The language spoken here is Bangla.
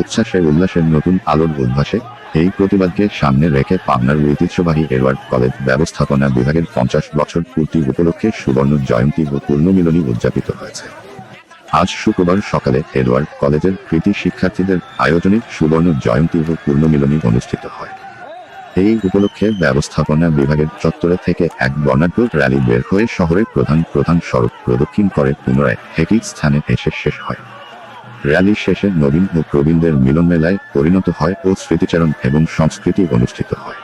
উচ্ছ্বাসে উল্লাসের নতুন আলোর উদ্ভাসে, এই প্রতিবাদকে সামনে রেখে পাবনার ঐতিহ্যবাহী এডওয়ার্ড কলেজ ব্যবস্থাপনা বিভাগের পঞ্চাশ বছর পূর্তি উপলক্ষে সুবর্ণ জয়ন্তী ও পূর্ণমিলনী উদযাপিত হয়েছে। আজ শুক্রবার সকালে এডওয়ার্ড কলেজের কৃতি শিক্ষার্থীদের আয়োজনে সুবর্ণ জয়ন্তী ও পূর্ণমিলনী অনুষ্ঠিত হয়। এই উপলক্ষে ব্যবস্থাপনা বিভাগের চত্বরে থেকে এক বর্ণাঢ্য র্যালি বের হয়ে শহরের প্রধান প্রধান সড়ক প্রদক্ষিণ করে পুনরায় একই স্থানে এসে শেষ হয়। র্যালি শেষে নবীন ও প্রবীণদের মিলন মেলায় পরিণত হয় ও স্মৃতিচারণ এবং সংস্কৃতি অনুষ্ঠিত হয়।